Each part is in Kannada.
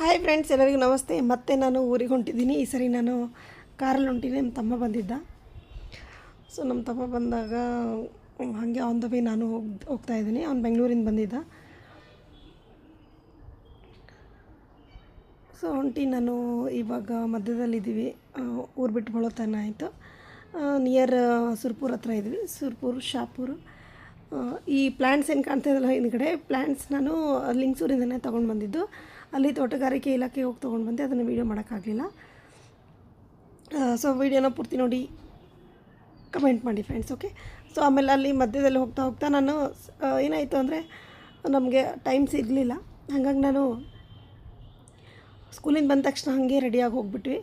ಹಾಯ್ ಫ್ರೆಂಡ್ಸ್ ಎಲ್ಲರಿಗೂ ನಮಸ್ತೆ. ಮತ್ತೆ ನಾನು ಊರಿಗೆ ಹೊಂಟಿದ್ದೀನಿ. ಈ ಸರಿ ನಾನು ಕಾರಲ್ಲಿ ಹೊಂಟಿನಿ ನಮ್ಮ ತಮ್ಮ ಬಂದಿದ್ದ. ಸೊ ನಮ್ಮ ತಮ್ಮ ಬಂದಾಗ ಹಾಗೆ ಆನ್ ದ ವೇ ನಾನು ಹೋಗಿ, ಹೋಗ್ತಾ ಇದ್ದೀನಿ. ಅವ್ನು ಬೆಂಗಳೂರಿಂದ ಬಂದಿದ್ದ. ಸೊ ಹೊಂಟಿ ನಾನು ಇವಾಗ ಮಧ್ಯದಲ್ಲಿದ್ದೀವಿ. ಊರು ಬಿಟ್ಟು ಬರೋತನ ಆಯಿತು. ನಿಯರ್ ಸುರ್ಪುರ್ ಹತ್ರ ಇದ್ವಿ. ಸುರ್ಪುರ್, ಶಾಪುರ್. ಈ ಪ್ಲ್ಯಾಂಟ್ಸ್ ಏನು ಕಾಣ್ತಾ ಇದ್ದಲ್ಲ ಹಿಂದ್ಗಡೆ? ಪ್ಲ್ಯಾಂಟ್ಸ್ ನಾನು ಲಿಂಗ್ಸೂರಿಂದನೇ ತೊಗೊಂಡು ಬಂದಿದ್ದು. ಅಲ್ಲಿ ತೋಟಗಾರಿಕೆ ಇಲಾಖೆ ಹೋಗಿ ತೊಗೊಂಡು ಬಂದೆ, ಅದನ್ನು ವೀಡಿಯೋ ಮಾಡೋಕ್ಕಾಗಲಿಲ್ಲ. ಸೊ ವೀಡಿಯೋನ ಪೂರ್ತಿ ನೋಡಿ ಕಮೆಂಟ್ ಮಾಡಿ ಫ್ರೆಂಡ್ಸ್ ಓಕೆ ಸೊ ಆಮೇಲೆ ಅಲ್ಲಿ ಮಧ್ಯದಲ್ಲಿ ಹೋಗ್ತಾ ಹೋಗ್ತಾ ನಾನು ಏನಾಯಿತು ಅಂದರೆ ನಮಗೆ ಟೈಮ್ ಸಿಗಲಿಲ್ಲ. ಹಾಗಾಗಿ ನಾನು ಸ್ಕೂಲಿಂದ ಬಂದ ತಕ್ಷಣ ಹಾಗೆ ರೆಡಿಯಾಗಿ ಹೋಗ್ಬಿಟ್ವಿ.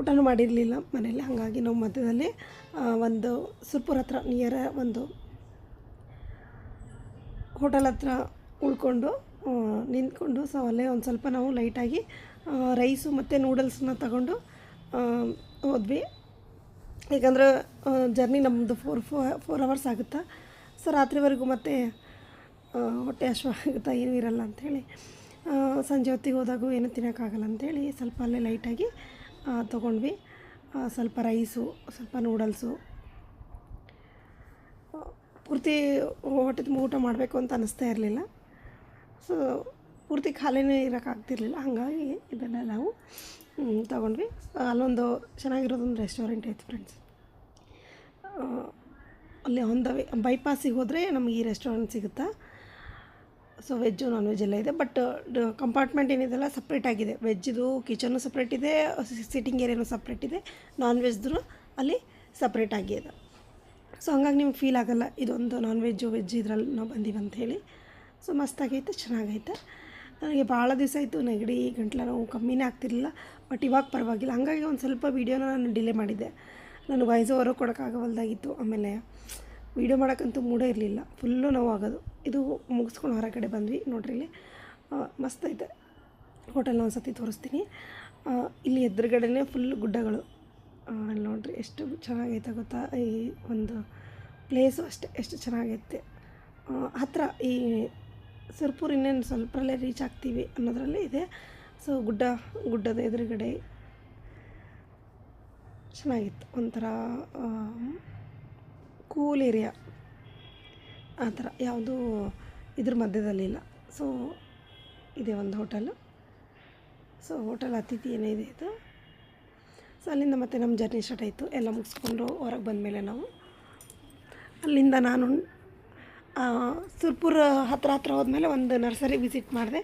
ಊಟನೂ ಮಾಡಿರಲಿಲ್ಲ ಮನೇಲಿ, ಹಾಗಾಗಿ ನಾವು ಮಧ್ಯದಲ್ಲಿ ಒಂದು ಸುರ್ಪುರ ಹತ್ರ ನಿಯರ ಒಂದು ಹೋಟೆಲ್ ಹತ್ರ ಉಳ್ಕೊಂಡು ನಿಂತ್ಕೊಂಡು ಸೊ ಅಲ್ಲೇ ಒಂದು ಸ್ವಲ್ಪ ನಾವು ಲೈಟಾಗಿ ರೈಸು ಮತ್ತು ನೂಡಲ್ಸನ್ನ ತಗೊಂಡು ಹೋದ್ವಿ. ಯಾಕಂದ್ರೆ ಜರ್ನಿ ನಮ್ಮದು ಫೋರ್ ಫೋ ಫೋರ್ ಅವರ್ಸ್ ಆಗುತ್ತಾ? ಸೊ ರಾತ್ರಿವರೆಗೂ ಮತ್ತೆ ಹೊಟ್ಟೆ ಆಗುತ್ತಾ? ಏನೂ ಇರಲ್ಲ ಅಂಥೇಳಿ ಸಂಜೆ ಹೊತ್ತಿಗೆ ಹೋದಾಗೂ ಏನೂ ತಿನ್ನೋಕ್ಕಾಗಲ್ಲ ಅಂಥೇಳಿ ಸ್ವಲ್ಪ ಅಲ್ಲೇ ಲೈಟಾಗಿ ತೊಗೊಂಡ್ವಿ. ಸ್ವಲ್ಪ ರೈಸು ಸ್ವಲ್ಪ ನೂಡಲ್ಸು ಪೂರ್ತಿ ಹೊಟ್ಟೆ ತುಂಬ ಊಟ ಮಾಡಬೇಕು ಅಂತ ಅನ್ನಿಸ್ತಾ ಇರಲಿಲ್ಲ. ಸೊ ಪೂರ್ತಿ ಖಾಲಿನೇ ಇರೋಕ್ಕಾಗ್ತಿರ್ಲಿಲ್ಲ. ಹಾಗಾಗಿ ಇದನ್ನು ನಾವು ತಗೊಂಡ್ವಿ. ಅಲ್ಲೊಂದು ಚೆನ್ನಾಗಿರೋದೊಂದು ರೆಸ್ಟೋರೆಂಟ್ ಐತೆ ಫ್ರೆಂಡ್ಸ್ ಅಲ್ಲಿ ಆನ್ ದ ವೇ ಬೈಪಾಸಿಗೆ ಹೋದರೆ ನಮಗೆ ಈ ರೆಸ್ಟೋರೆಂಟ್ ಸಿಗುತ್ತಾ? ಸೊ ವೆಜ್ಜು ನಾನ್ ವೆಜ್ ಎಲ್ಲ ಇದೆ. ಬಟ್ ಕಂಪಾರ್ಟ್ಮೆಂಟ್ ಏನಿದೆಲ್ಲ ಸಪ್ರೇಟ್ ಆಗಿದೆ. ವೆಜ್ಜಿದು ಕಿಚನು ಸಪ್ರೇಟ್ ಇದೆ ಸಿಟ್ಟಿಂಗ್ ಏರಿಯಾನು ಸಪ್ರೇಟ್ ಇದೆ ನಾನ್ ವೆಜ್ದು ಅಲ್ಲಿ ಸಪ್ರೇಟ್ ಆಗಿದೆ. ಸೊ ಹಂಗಾಗಿ ನಿಮ್ಗೆ ಫೀಲ್ ಆಗೋಲ್ಲ, ಇದೊಂದು ನಾನ್ ವೆಜ್ಜು ವೆಜ್ ಇದ್ರಲ್ಲಿ ನಾವು ಬಂದೀವಿ ಅಂತ ಹೇಳಿ. ಸೊ ಮಸ್ತಾಗೈತೆ ಚೆನ್ನಾಗೈತೆ. ನನಗೆ ಭಾಳ ದಿವಸ ಆಯಿತು ನೆಗಡಿ ಗಂಟ್ಲ ನೋವು ಕಮ್ಮಿನೇ ಆಗ್ತಿರಲಿಲ್ಲ ಬಟ್ ಇವಾಗ ಪರವಾಗಿಲ್ಲ. ಹಾಗಾಗಿ ಒಂದು ಸ್ವಲ್ಪ ವೀಡಿಯೋನ ನಾನು ಡಿಲೇ ಮಾಡಿದ್ದೆ ನಾನು ವಾಯ್ಸ್ ಓವರು ಕೊಡೋಕ್ಕಾಗವಲ್ದಾಗಿತ್ತು ಆಮೇಲೆ ವೀಡಿಯೋ ಮಾಡೋಕ್ಕಂತೂ ಮೂಡೇ ಇರಲಿಲ್ಲ. ಫುಲ್ಲು ನೋವಾಗೋದು. ಇದು ಮುಗಿಸ್ಕೊಂಡು ಹೊರಗಡೆ ಬಂದ್ವಿ, ನೋಡ್ರಿ ಇಲ್ಲಿ. ಮಸ್ತೈತೆ ಹೋಟೆಲ್ನ ಒಂದು ಸತಿ ತೋರಿಸ್ತೀನಿ. ಇಲ್ಲಿ ಎದುರುಗಡೆನೇ ಫುಲ್ ಗುಡ್ಡಗಳು. ನೋಡ್ರಿ ಎಷ್ಟು ಚೆನ್ನಾಗೈತೆ ಗೊತ್ತಾ? ಈ ಒಂದು ಪ್ಲೇಸು ಅಷ್ಟೇ, ಎಷ್ಟು ಚೆನ್ನಾಗೈತೆ. ಹತ್ತಿರ ಈ ಸುರ್ಪುರ್ ಇನ್ನೇನು ಸ್ವಲ್ಪರಲ್ಲೇ ರೀಚ್ ಆಗ್ತೀವಿ ಅನ್ನೋದರಲ್ಲೇ ಇದೆ. ಸೊ ಗುಡ್ಡ, ಗುಡ್ಡದ ಎದುರುಗಡೆ ಚೆನ್ನಾಗಿತ್ತು. ಒಂಥರ ಕೂಲ್ ಏರಿಯಾ ಆ ಥರ. ಯಾವುದೂ ಇದ್ರ ಮಧ್ಯದಲ್ಲಿಲ್ಲ ಸೊ ಇದೆ ಒಂದು ಹೋಟೆಲು ಸೊ ಹೋಟೆಲ್ ಅತಿಥಿ ಏನಿದೆ ಇದು ಸೊ ಅಲ್ಲಿಂದ ಮತ್ತೆ ನಮ್ಮ ಜರ್ನಿ ಸ್ಟಾರ್ಟ್ ಆಯಿತು. ಎಲ್ಲ ಮುಗಿಸ್ಕೊಂಡು ಹೊರಗೆ ಬಂದಮೇಲೆ ನಾವು. ಅಲ್ಲಿಂದ ನಾನು ಸುರ್ಪುರ ಹತ್ರ ಹತ್ರ ಹೋದ್ಮೇಲೆ ಒಂದು ನರ್ಸರಿ ವಿಸಿಟ್ ಮಾಡಿದೆ.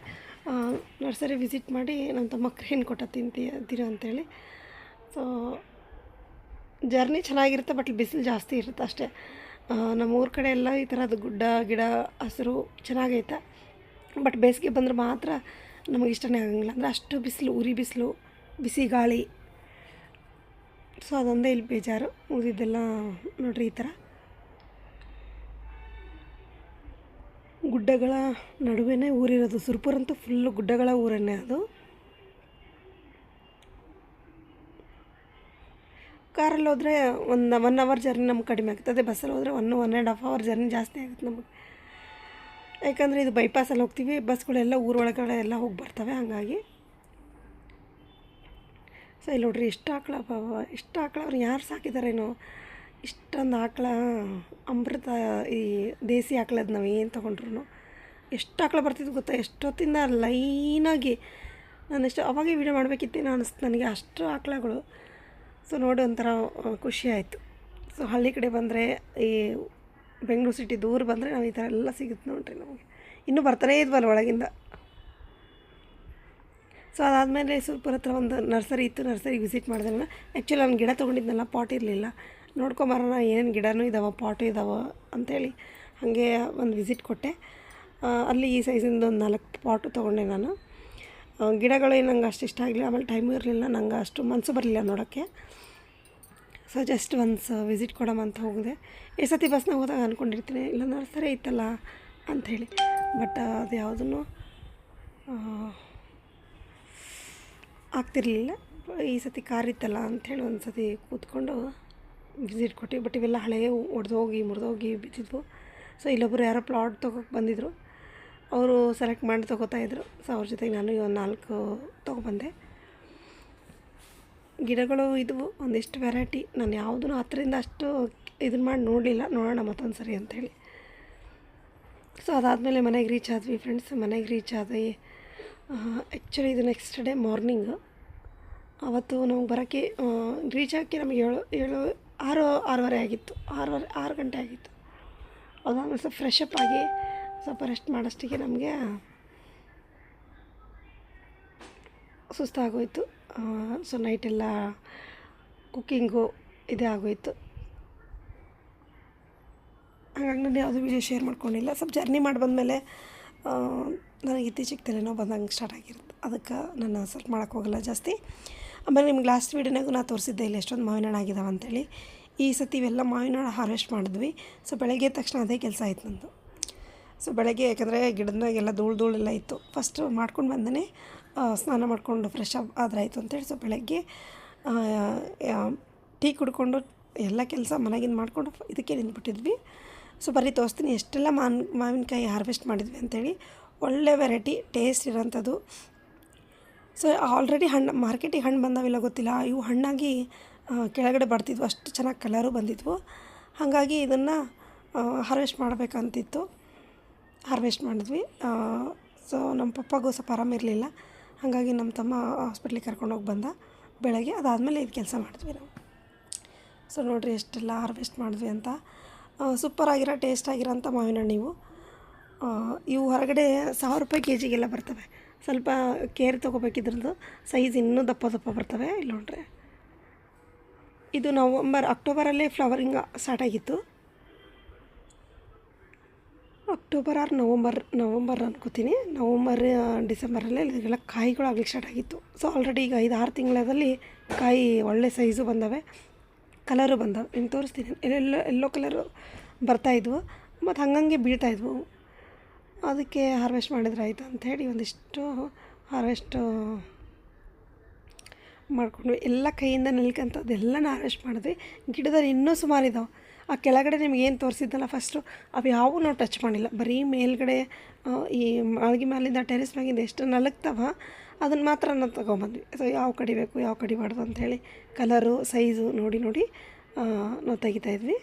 ನರ್ಸರಿ ವಿಸಿಟ್ ಮಾಡಿ ನಮ್ಮ ತಮ್ಮ ಕ್ರೇನ್ ಕೊಟ್ಟ ತಿಂತಿ, ತಿರು ಅಂತೇಳಿ. ಸೊ ಜರ್ನಿ ಚೆನ್ನಾಗಿರುತ್ತೆ, ಬಟ್ ಬಿಸಿಲು ಜಾಸ್ತಿ ಇರುತ್ತೆ ಅಷ್ಟೇ. ನಮ್ಮ ಊರ ಕಡೆ ಎಲ್ಲ ಈ ಥರದ್ದು ಗುಡ್ಡ, ಗಿಡ, ಹಸಿರು ಚೆನ್ನಾಗೈತೆ. ಬಟ್ ಬೇಸಿಗೆ ಬಂದರೆ ಮಾತ್ರ ನಮಗೆ ಇಷ್ಟನೇ ಆಗಂಗಿಲ್ಲ. ಅಂದರೆ ಅಷ್ಟು ಬಿಸಿಲು, ಉರಿ ಬಿಸಿಲು, ಬಿಸಿ ಗಾಳಿ. ಸೊ ಅದೊಂದೇ ಇಲ್ಲಿ ಬೇಜಾರು. ಉಳಿದಿದ್ದೆಲ್ಲ ನೋಡ್ರಿ ಈ ಥರ. ಗುಡ್ಡಗಳ ನಡುವೆನೇ ಊರಿರೋದು. ಸುರ್ಪುರ್ ಅಂತೂ ಫುಲ್ಲು ಗುಡ್ಡಗಳ ಊರನ್ನೇ ಅದು. ಕಾರಲ್ಲಿ ಹೋದರೆ ಒಂದು ಒನ್ ಅವರ್ ಜರ್ನಿ ನಮ್ಗೆ ಕಡಿಮೆ ಆಗ್ತದೆ ಬಸ್ಸಲ್ಲಿ ಹೋದರೆ one one and half hour journey ಜಾಸ್ತಿ ಆಗುತ್ತೆ ನಮಗೆ. ಯಾಕಂದರೆ ಇದು ಬೈಪಾಸಲ್ಲಿ ಹೋಗ್ತೀವಿ. ಬಸ್ಗಳೆಲ್ಲ ಊರೊಳಗಡೆ ಎಲ್ಲ ಹೋಗಿ ಬರ್ತವೆ, ಹಾಗಾಗಿ. ಸೊ ಇಲ್ಲಿ ನೋಡ್ರಿ ಇಷ್ಟು ಆಕಳ ಇಷ್ಟು ಆಕಳ ಅವ್ರು ಯಾರು ಸಾಕಿದಾರೇನೋ. ಇಷ್ಟೊಂದು ಆಕಳ, ಅಮೃತ, ಈ ದೇಸಿ ಆಕಳದ ನಾವು ಏನು ತೊಗೊಂಡ್ರು ಎಷ್ಟು ಆಕಳ ಬರ್ತಿದ್ವು ಗೊತ್ತಾ? ಎಷ್ಟೊತ್ತಿಂದ ಲೈನಾಗಿ ನಾನು ಎಷ್ಟು, ಅವಾಗೇ ವೀಡಿಯೋ ಮಾಡಬೇಕಿತ್ತೇನೋ ಅನಿಸ್ತು ನನಗೆ ಅಷ್ಟು ಆಕಳಗಳು. ಸೊ ನೋಡಿ ಒಂಥರ ಖುಷಿ ಆಯಿತು. ಸೊ ಹಳ್ಳಿ ಕಡೆ ಬಂದರೆ, ಈ ಬೆಂಗಳೂರು ಸಿಟಿ ದೂರ ಬಂದರೆ ನಾವು ಈ ಥರ ಎಲ್ಲ ಸಿಗುತ್ತೆ ನೋಡ್ರಿ ನಮಗೆ. ಇನ್ನೂ ಬರ್ತಾನೇ ಇದ್ವಲ್ಲ ಒಳಗಿಂದ. ಸೊ ಅದಾದಮೇಲೆ ಸುರ್ಪುರ ಹತ್ರ ಒಂದು ನರ್ಸರಿ ಇತ್ತು, ನರ್ಸರಿ ವಿಸಿಟ್ ಮಾಡಿದ್ರೆ ಆ್ಯಕ್ಚುಲಿ ನಾನು ಗಿಡ ತೊಗೊಂಡಿದ್ನಲ್ಲ ಪಾಟ್ ಇರಲಿಲ್ಲ. ನೋಡ್ಕೊಂಬರೋಣ, ಏನೇನು ಗಿಡನೂ ಇದ್ದಾವೆ ಪಾಟು ಇದ್ದಾವೆ ಅಂಥೇಳಿ ಹಾಗೆ ಒಂದು ವಿಸಿಟ್ ಕೊಟ್ಟೆ. ಅಲ್ಲಿ ಈ ಸೈಜಿಂದ ಒಂದು ನಾಲ್ಕು ಪಾಟು ತೊಗೊಂಡೆ ನಾನು. ಗಿಡಗಳು ನಂಗೆ ಅಷ್ಟು ಇಷ್ಟ ಆಗಲಿಲ್ಲ, ಆಮೇಲೆ ಟೈಮು ಇರಲಿಲ್ಲ, ನಂಗೆ ಅಷ್ಟು ಮನಸ್ಸು ಬರಲಿಲ್ಲ ನೋಡೋಕ್ಕೆ. ಸೊ ಜಸ್ಟ್ ಒನ್ಸ್ ವಿಸಿಟ್ ಕೊಡೋಣ ಅಂತ ಹೋಗಿದೆ ಈ ಸತಿ ಬಸ್ನಾಗ ಹೋದಾಗ ಅಂದ್ಕೊಂಡಿರ್ತೀನಿ ಇಲ್ಲ ನರ್ಸರಿ ಇತ್ತಲ್ಲ ಅಂಥೇಳಿ ಬಟ್ ಅದು ಯಾವುದೂ ಆಗ್ತಿರ್ಲಿಲ್ಲ. ಈ ಸತಿ ಕಾರ್ ಇತ್ತಲ್ಲ ಅಂಥೇಳಿ ಒಂದು ಸತಿ ಕೂತ್ಕೊಂಡು ವಿಸಿಟ್ ಕೊಟ್ಟಿವಿ ಬಟ್ ಇವೆಲ್ಲ ಹಳೆಯ ಒಡೆದೋಗಿ, ಮುರಿದೋಗಿ ಬಿದ್ದಿದ್ವು. ಸೊ ಇಲ್ಲೊಬ್ಬರು ಯಾರೋ ಪ್ಲಾಟ್ ತೊಗೋಕೆ ಬಂದಿದ್ರು. ಅವರು ಸೆಲೆಕ್ಟ್ ಮಾಡಿ ತೊಗೋತಾ ಇದ್ದರು ಸೊ ಅವ್ರ ಜೊತೆಗೆ ನಾನು ಒಂದು ನಾಲ್ಕು ತೊಗೊಬಂದೆ. ಗಿಡಗಳು ಇದ್ವು, ಒಂದಿಷ್ಟು ವೆರೈಟಿ ನಾನು ಯಾವುದೂ ಹತ್ತರಿಂದ ಅಷ್ಟು ಇದನ್ನ ಮಾಡಿ ನೋಡಲಿಲ್ಲ. ನೋಡೋಣ ಮತ್ತೊಂದು ಸರಿ ಅಂಥೇಳಿ ಸೊ ಅದಾದಮೇಲೆ ಮನೆಗೆ ರೀಚ್ ಆದ್ವಿ ಫ್ರೆಂಡ್ಸ್ ಮನೆಗೆ ರೀಚ್ ಆದ್ವಿ. ಆ್ಯಕ್ಚುಲಿ ಇದು ನೆಕ್ಸ್ಟ್ ಡೇ ಮಾರ್ನಿಂಗು ಅವತ್ತು ನಮಗೆ ಬರೋಕ್ಕೆ ರೀಚ್ ಆಗಿ ನಮಗೆ ಏಳು ಏಳು ಆರು, ಆರೂವರೆ ಆಗಿತ್ತು. ಆರೂವರೆ, ಆರು ಗಂಟೆ ಆಗಿತ್ತು. ಅದಾದ್ಮೇಲೆ ಸ್ವಲ್ಪ ಫ್ರೆಶ್ ಅಪ್ ಆಗಿ ಸ್ವಲ್ಪ ರೆಸ್ಟ್ ಮಾಡೋಷ್ಟಿಗೆ ನಮಗೆ ಸುಸ್ತಾಗೋಯಿತು. ಸೊ ನೈಟೆಲ್ಲ ಕುಕ್ಕಿಂಗು ಇದೇ ಆಗೋಯ್ತು. ಹಾಗಾಗಿ ನಾನು ಯಾವುದೂ ವಿಡಿಯೋ ಶೇರ್ ಮಾಡ್ಕೊಂಡಿಲ್ಲ. ಸ್ವಲ್ಪ ಜರ್ನಿ ಮಾಡಿ ಬಂದಮೇಲೆ ನನಗೆ ಇತ್ತೀಚೆಗೆ ತಲೆನೋವು ಬಂದಂಗೆ ಸ್ಟಾರ್ಟ್ ಆಗಿರುತ್ತೆ. ಅದಕ್ಕೆ ನಾನು ಸ್ವಲ್ಪ ಮಾಡೋಕ್ಕೋಗಲ್ಲ ಜಾಸ್ತಿ. ಆಮೇಲೆ ನಿಮ್ಗೆ ಲಾಸ್ಟ್ ವೀಡಿಯೋನಾಗೂ ನಾನು ತೋರಿಸಿದ್ದೆ, ಇಲ್ಲಿ ಎಷ್ಟೊಂದು ಮಾವಿನ ಹಣ್ಣು ಆಗಿದಾವೆ ಅಂತೇಳಿ. ಈ ಸತಿ ಇವೆಲ್ಲ ಮಾವಿನ ಹಣ್ಣು ಹಾರ್ವೆಸ್ಟ್ ಮಾಡಿದ್ವಿ. ಸೊ ಬೆಳಗ್ಗೆ ತಕ್ಷಣ ಅದೇ ಕೆಲಸ ಆಯ್ತು ನಂದು. ಸೊ ಬೆಳಗ್ಗೆ ಯಾಕಂದರೆ ಗಿಡದಾಗೆಲ್ಲ ಧೂಳು ಧೂಳೆಲ್ಲ ಇತ್ತು. ಫಸ್ಟ್ ಮಾಡ್ಕೊಂಡು ಬಂದೇ ಸ್ನಾನ ಮಾಡಿಕೊಂಡು ಫ್ರೆಶ್ ಅಪ್ ಆದ್ರೆ ಆಯಿತು ಅಂತೇಳಿ. ಸೊ ಬೆಳಗ್ಗೆ ಟೀ ಕುಡ್ಕೊಂಡು ಎಲ್ಲ ಕೆಲಸ ಮನೆಗಿಂದ ಮಾಡಿಕೊಂಡು ಇದಕ್ಕೆ ನಿಂತ್ಬಿಟ್ಟಿದ್ವಿ. ಸೊ ಬರೀ ತೋರಿಸ್ತೀನಿ, ಎಷ್ಟೆಲ್ಲ ಮಾನ್, ಮಾವಿನಕಾಯಿ ಹಾರ್ವೆಸ್ಟ್ ಮಾಡಿದ್ವಿ ಅಂತೇಳಿ. ಒಳ್ಳೆ ವೆರೈಟಿ ಟೇಸ್ಟ್ ಇರೋಂಥದ್ದು. ಸೊ ಆಲ್ರೆಡಿ ಹಣ್ಣು, ಮಾರ್ಕೆಟಿಗೆ ಹಣ್ಣು ಬಂದಾವಿಲ್ಲ ಗೊತ್ತಿಲ್ಲ. ಇವು ಹಣ್ಣಾಗಿ ಕೆಳಗಡೆ ಬರ್ತಿದ್ವು. ಅಷ್ಟು ಚೆನ್ನಾಗಿ ಕಲರು ಬಂದಿದ್ವು. ಹಾಗಾಗಿ ಇದನ್ನು ಹಾರ್ವೆಸ್ಟ್ ಮಾಡಬೇಕಂತಿತ್ತು. ಹಾರ್ವೆಸ್ಟ್ ಮಾಡಿದ್ವಿ. ಸೊ ನಮ್ಮ ಪಪ್ಪಗೂ ಸ್ವಲ್ಪ ಆರಾಮಿರಲಿಲ್ಲ ಹಾಗಾಗಿ ನಮ್ಮ ತಮ್ಮ ಹಾಸ್ಪಿಟ್ಲಿಗೆ ಕರ್ಕೊಂಡೋಗಿ ಬಂದ. ಬೆಳಗ್ಗೆ ಅದಾದಮೇಲೆ ಇದು ಕೆಲಸ ಮಾಡಿದ್ವಿ ನಾವು. ಸೊ ನೋಡಿರಿ ಎಷ್ಟೆಲ್ಲ ಹಾರ್ವೆಸ್ಟ್ ಮಾಡಿದ್ವಿ ಅಂತ. ಸೂಪರ್ ಆಗಿರೋ ಟೇಸ್ಟ್ ಆಗಿರೋಂಥ ಮಾವಿನ ಹಣ್ಣು ಇವು. ಇವು ಹೊರಗಡೆ ಸಾವಿರ ರೂಪಾಯಿ ಕೆ ಜಿಗೆಲ್ಲ ಬರ್ತವೆ. ಸ್ವಲ್ಪ ಕೇರ್ ತೊಗೋಬೇಕಿದ್ರದ್ದು ಸೈಜ್ ಇನ್ನೂ ದಪ್ಪ ದಪ್ಪ ಬರ್ತವೆ, ಇಲ್ಲಿ ನೋಡ್ರಿ. ಇದು ನವಂಬರ್ ಅಕ್ಟೋಬರಲ್ಲೇ ಫ್ಲವರಿಂಗ್ ಸ್ಟಾರ್ಟ್ ಆಗಿತ್ತು. ಅಕ್ಟೋಬರ್ ಆರ್ ನವಂಬರ್ ನವಂಬರ್ ಅನ್ಕೋತೀನಿ. ನವಂಬರ್ ಡಿಸೆಂಬರಲ್ಲೇ ಇದೆಲ್ಲ ಕಾಯಿಗಳು ಆಗ್ಲಿಕ್ಕೆ ಸ್ಟಾರ್ಟ್ ಆಗಿತ್ತು. ಸೊ ಆಲ್ರೆಡಿ ಈಗ ಐದು, ಆರು ತಿಂಗಳಲ್ಲಿ ಕಾಯಿ ಒಳ್ಳೆ ಸೈಜು ಬಂದವೆ ಕಲರು ಬಂದವೆ. ಇನ್ನು ತೋರಿಸ್ತೀನಿ. ಎಲ್ಲೆಲ್ಲೋ, ಎಲ್ಲೋ ಕಲರು ಬರ್ತಾಯಿದ್ವು ಮತ್ತು ಹಂಗಂಗೆ ಬೀಳ್ತಾಯಿದ್ವು. ಅದಕ್ಕೆ ಹಾರ್ವೆಸ್ಟ್ ಮಾಡಿದ್ರೆ ಆಯಿತು ಅಂಥೇಳಿ ಒಂದಿಷ್ಟು ಹಾರ್ವೆಸ್ಟು ಮಾಡಿಕೊಂಡ್ವಿ. ಎಲ್ಲ ಕೈಯಿಂದ ನೆಲ್ಕಂಥದ್ದೆಲ್ಲನ ಹಾರ್ವೆಸ್ಟ್ ಮಾಡಿದ್ವಿ. ಗಿಡದಲ್ಲಿ ಇನ್ನೂ ಸುಮಾರು ಇದ್ದಾವೆ ಆ ಕೆಳಗಡೆ ನಿಮ್ಗೆ ಏನು ತೋರಿಸಿದ್ದಲ್ಲ ಫಸ್ಟು ಅವು ಯಾವೂ ನಾವು ಟಚ್ ಮಾಡಿಲ್ಲ. ಬರೀ ಮೇಲ್ಗಡೆ ಈ ಮಾಳಿಗೆ ಮೇಲಿಂದ ಟೆರೆಸ್ ಮ್ಯಾಗಿಂದ ಎಷ್ಟು ನಲಗ್ತಾವ ಅದನ್ನು ಮಾತ್ರ ನಾವು ತೊಗೊಂಬಂದ್ವಿ. ಸೊ ಯಾವ ಕಡಿಬೇಕು ಯಾವ ಕಡಿಬಾರ್ದು ಅಂಥೇಳಿ ಕಲರು ಸೈಜು ನೋಡಿ ನೋಡಿ ನಾವು ತೆಗಿತಾಯಿದ್ವಿ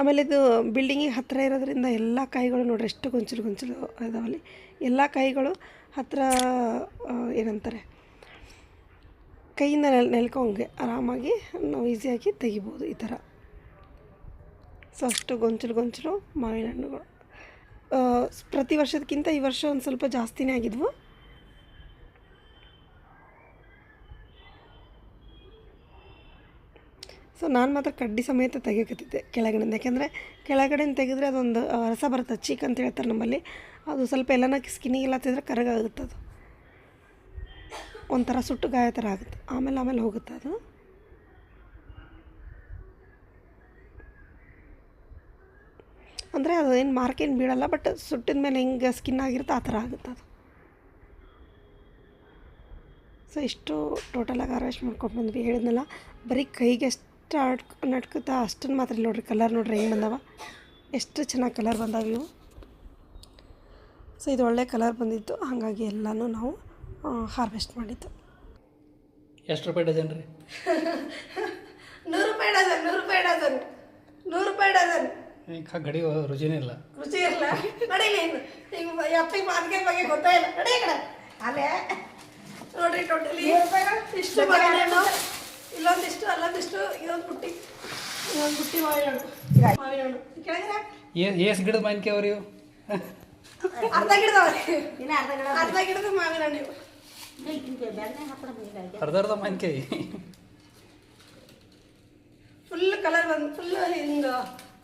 ಆಮೇಲೆ ಇದು ಬಿಲ್ಡಿಂಗಿಗೆ ಹತ್ತಿರ ಇರೋದ್ರಿಂದ ಎಲ್ಲ ಕಾಯಿಗಳು ನೋಡ್ರಿ ಎಷ್ಟು ಗೊಂಚಲು ಗೊಂಚಲು ಇದಾವಲ್ಲಿ. ಎಲ್ಲ ಕಾಯಿಗಳು ಹತ್ತಿರ ಏನಂತಾರೆ, ಕೈಯಿಂದ ನೆಲ್, ನೆಲ್ಕೊಂಗೆ ಆರಾಮಾಗಿ ನಾವು ಈಸಿಯಾಗಿ ತೆಗಿಬೋದು ಈ ಥರ. ಸೊ ಅಷ್ಟು ಗೊಂಚಲು ಗೊಂಚಲು ಮಾವಿನ ಹಣ್ಣುಗಳು ಪ್ರತಿ ವರ್ಷದಕ್ಕಿಂತ ಈ ವರ್ಷ ಒಂದು ಸ್ವಲ್ಪ ಜಾಸ್ತಿನೇ ಆಗಿದ್ವು. ಸೊ ನಾನು ಮಾತ್ರ ಕಡ್ಡಿ ಸಮೇತ ತೆಗಿಯೋಕತ್ತಿದ್ದೆ ಕೆಳಗಡೆಯಿಂದ. ಯಾಕೆಂದರೆ ಕೆಳಗಡೆಯಿಂದ ತೆಗೆದ್ರೆ ಅದೊಂದು ರಸ ಬರುತ್ತೆ, ಚೀಕ್ ಅಂತ ಹೇಳ್ತಾರೆ ನಮ್ಮಲ್ಲಿ. ಅದು ಸ್ವಲ್ಪ ಎಲ್ಲನ ಸ್ಕಿನ್ನಿಗೆಲ್ಲ ತಿಂದರೆ ಕರಗಾಗುತ್ತೆ ಅದು. ಒಂಥರ ಸುಟ್ಟು ಗಾಯ ಥರ ಆಗುತ್ತೆ. ಆಮೇಲೆ ಆಮೇಲೆ ಹೋಗುತ್ತೆ ಅದು. ಅಂದರೆ ಅದು ಏನು ಮಾರ್ಕೇನು ಬೀಳಲ್ಲ ಬಟ್ ಸುಟ್ಟಿದ ಮೇಲೆ ಹೆಂಗೆ ಸ್ಕಿನ್ ಆಗಿರುತ್ತೆ ಆ ಥರ ಆಗುತ್ತೆ ಅದು. ಸೊ ಇಷ್ಟು ಟೋಟಲಾಗಿ ಹಾರ್ವೆಸ್ಟ್ ಮಾಡ್ಕೊಂಡು ಬಂದ್ವಿ. ಹೇಳಿದ್ನಲ್ಲ, ಬರೀ ಕೈಗೆ ಎಷ್ಟು ಆಡ್ಕ್ ನಡ್ಕುತ್ತಾ ಅಷ್ಟನ್ನು ಮಾತ್ರ ಇಲ್ಲಿ ನೋಡ್ರಿ ಕಲರ್ ನೋಡ್ರಿ ಹೆಂಗೆ ಬಂದವ. ಎಷ್ಟು ಚೆನ್ನಾಗಿ ಕಲರ್ ಬಂದಾವ ಇವು. ಸೊ ಇದು ಒಳ್ಳೆ ಕಲರ್ ಬಂದಿತ್ತು. ಹಾಗಾಗಿ ಎಲ್ಲನೂ ನಾವು ಹಾರ್ವೆಸ್ಟ್ ಮಾಡಿದ್ದು. ಎಷ್ಟು ರೂಪಾಯಿ ಡಜನ್ ರೀ? ನೂರು ರೂಪಾಯಿ ಡಜನ್ ನೂರು ರೂಪಾಯಿ ಡಜನ್ ನೂರು ರೂಪಾಯಿ ಡಜನ್ ಈಗ ಗಡಿ ರುಚಿನೇ ಇಲ್ಲ. ರುಚಿ ಇರಲ್ಲ ನಡೀಲಿ ಇನ್ನು ಈಗ ಅಪ್ಪಿಗೆ ಮಾರ್ಕೆಟ್ ಬಗ್ಗೆ ಗೊತ್ತೇ ಇಲ್ಲ. ನಡೀ ಕಡೆ. ಅಲ್ಲೇ. ನೋಡ್ರಿ ಟೋಟಲಿ ಇಷ್ಟು ಹಣ್ಣು ಇಲ್ಲೊಂದಿಷ್ಟು ಅಲ್ಲೊಂದಿಷ್ಟು ಇದೊಂದು ಬುಟ್ಟಿ ಇದೊಂದು ಬುಟ್ಟಿ ಮಾವಿನ ಹಣ್ಣು ಮಾವಿನ ಹಣ್ಣು ಏ ಏಸ್ ಗಿಡದ ಮಾವಿನಕಾಯಿ ಅವ್ರಿ ಇವು ಅರ್ಧ ಗಿಡದವ್ರಿ. ಅರ್ಧ ಗಿಡದ ಮಾವಿನ ಹಣ್ಣು ಇವು. ಅರ್ಧ ಅರ್ಧ ಮಾವಿನಕಾಯಿ. ಫುಲ್ ಕಲರ್ ಬಂದು ಫುಲ್ ಹಿಂಗೆ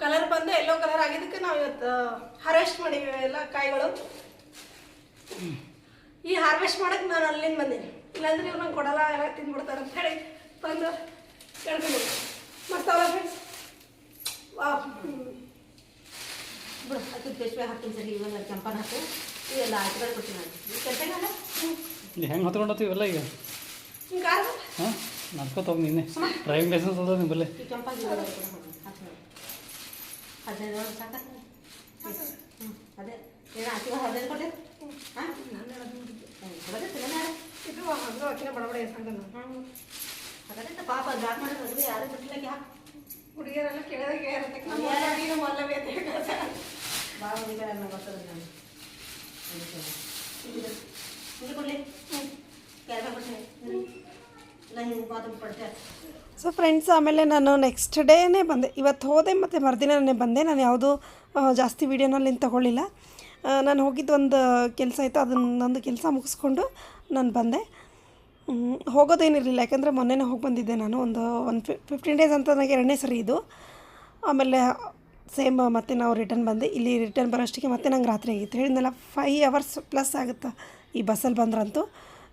ಕಲರ್ ಬಂದು ಎಲ್ಲೋ ಕಲರ್ ಆಗಿದ್ದಕ್ಕೆ ನಾವು ಇವತ್ತು ಹಾರ್ವೆಸ್ಟ್ ಮಾಡೀವಿ ಎಲ್ಲ ಕಾಯಿಗಳು. ಈ ಹಾರ್ವೆಸ್ಟ್ ಮಾಡಕ್ಕೆ ನಾನು ಅಲ್ಲಿಂದ ಬಂದೀನಿ. ಇಲ್ಲಾಂದ್ರೆ ಇವ್ರು ನಂಗೆ ಕೊಡಲ್ಲ ಎಲ್ಲ ತಿಂದ್ಬಿಡ್ತಾರೆ ಅಂತ ಹೇಳಿ. ಬಂದು ಕೇಳ್ಕೊಂಡು ಮತ್ತಲ್ಲ ಫ್ರೆಂಡ್ಸ್ ವಾ. ಬಿಡು ಅದಕ್ಕೆ ಪೇಶ್ವೆ ಹಾಕ್ತೀನಿ ಸರಿ ಇವಾಗ ಕೆಂಪನ ಹಾಕು. ಇವೆಲ್ಲ ಆಯ್ತುಗಳು ಕೊಡ್ತೀನಿ ನಾನು. ಕೆಂಪನ ಹೆಂಗೆ ಹೊತ್ಕೊಂಡು ಇವೆಲ್ಲ ಈಗ? ಹಿಂಗೆ ಹಾಂ ನಡ್ಸ್ಕೊತ ನಿನ್ನೆ. ಡ್ರೈವಿಂಗ್ ಲೈಸೆನ್ಸ್ ಅದ ನಿಮ್ಮಲ್ಲಿ ಈ ಕೆಂಪಾಗಿ ಹದಿನೈದು ಸಾಕ ಹ್ಞೂ ಅದೇ. ಏನು ಆಚೆ ಹದಿನೈದು ಕೊಟ್ಟೆ? ಹಾಂ? ನಾನು ಇದು ಹಂಗೆ ಅಕ್ಕಿನ ಬಡಬಡ ಎಸ್ಕೊಂಡ ಹಾಗಾದ್ರೆ ಪಾಪ ಜಾಕ್ ಮದುವೆ ಯಾರು ಬಿಟ್ಟಿಲ್ಲ ಯಾಕೆ? ಹುಡುಗಿಯರೆಲ್ಲ ಕೇಳಿದಾಗ ನಮ್ಮ ನೀನು ಮಲ್ಲವಿ ಭಾಳ ಹುಡುಗರನ್ನ ಬರ್ತದೆ ನಾನು ಕೊಡಲಿ. ಕ್ಯಾರ ಸೊ ಫ್ರೆಂಡ್ಸ್ ಆಮೇಲೆ ನಾನು ನೆಕ್ಸ್ಟ್ ಡೇನೇ ಬಂದೆ. ಇವತ್ತು ಹೋದೆ ಮತ್ತು ಮರುದಿನನೇ ಬಂದೆ. ನಾನು ಯಾವುದೂ ಜಾಸ್ತಿ ವೀಡಿಯೋನಲ್ಲಿ ತಗೊಳ್ಳಿಲ್ಲ. ನಾನು ಹೋಗಿದ್ದು ಒಂದು ಕೆಲಸ ಇತ್ತು. ಅದನ್ನ ನಂದು ಕೆಲಸ ಮುಗಿಸ್ಕೊಂಡು ನಾನು ಬಂದೆ. ಹೋಗೋದೇನಿರಲಿಲ್ಲ. ಯಾಕಂದರೆ ಮೊನ್ನೆನೇ ಹೋಗಿ ಬಂದಿದ್ದೆ ನಾನು. ಒಂದು ಒಂದು ಫಿಫ್ಟೀನ್ ಡೇಸ್ ಅಂತ ನನಗೆ ಎರಡನೇ ಸರಿ ಇದು. ಆಮೇಲೆ ಸೇಮ್ ಮತ್ತೆ ನಾವು ರಿಟರ್ನ್ ಬಂದೆ. ಇಲ್ಲಿ ರಿಟರ್ನ್ ಬರೋಷ್ಟಕ್ಕೆ ಮತ್ತೆ ನಂಗೆ ರಾತ್ರಿ ಆಗಿತ್ತು. ಹೇಳಿದ್ನಲ್ಲ ಫೈ ಅವರ್ಸ್ ಪ್ಲಸ್ ಆಗುತ್ತೆ ಈ ಬಸ್ಸಲ್ಲಿ ಬಂದ್ರಂತೂ.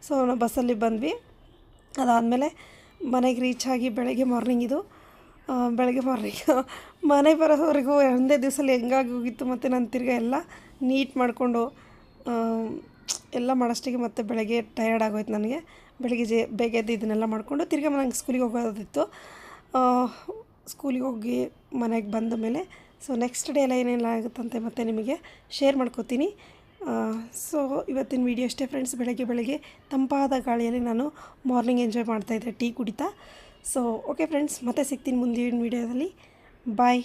ಸೊ ನಾವು ಬಸ್ಸಲ್ಲಿ ಬಂದ್ವಿ. ಅದಾದಮೇಲೆ ಮನೆಗೆ ರೀಚ್ ಆಗಿ ಬೆಳಗ್ಗೆ ಮಾರ್ನಿಂಗ್ ಇದು. ಬೆಳಗ್ಗೆ ಮಾರ್ನಿಂಗ್ ಮನೆ ಬರೋವರೆಗೂ ಒಂದೇ ದಿವಸಲ್ಲಿ ಹೆಂಗಾಗಿ ಹೋಗಿತ್ತು ಮತ್ತು ನಾನು ತಿರ್ಗಿ ಎಲ್ಲ ನೀಟ್ ಮಾಡಿಕೊಂಡು ಎಲ್ಲ ಮಾಡೋಷ್ಟಿಗೆ ಮತ್ತೆ ಬೆಳಗ್ಗೆ ಟಯರ್ಡ್ ಆಗೋಯ್ತು ನನಗೆ. ಬೆಳಗ್ಗೆ ಜೆ ಬೇಗ ಎದ್ದು ಇದನ್ನೆಲ್ಲ ಮಾಡಿಕೊಂಡು ತಿರ್ಗಿ ನಂಗೆ ಸ್ಕೂಲಿಗೆ ಹೋಗೋದಿತ್ತು. ಸ್ಕೂಲಿಗೆ ಹೋಗಿ ಮನೆಗೆ ಬಂದ ಮೇಲೆ ಸೊ ನೆಕ್ಸ್ಟ್ ಡೇ ಎಲ್ಲ ಏನೆಲ್ಲ ಆಗುತ್ತಂತೆ ಮತ್ತೆ ನಿಮಗೆ ಶೇರ್ ಮಾಡ್ಕೋತೀನಿ. ಸೊ ಇವತ್ತಿನ ವೀಡಿಯೋ ಅಷ್ಟೇ ಫ್ರೆಂಡ್ಸ್ ಬೆಳಗ್ಗೆ ಬೆಳಗ್ಗೆ ತಂಪಾದ ಗಾಳಿಯಲ್ಲಿ ನಾನು ಮಾರ್ನಿಂಗ್ ಎಂಜಾಯ್ ಮಾಡ್ತಾಯಿದ್ದೆ ಟೀ ಕುಡಿತಾ. ಸೊ ಓಕೆ ಫ್ರೆಂಡ್ಸ್ ಮತ್ತೆ ಸಿಗ್ತೀನಿ ಮುಂದಿನ ವೀಡಿಯೋದಲ್ಲಿ ಬಾಯ್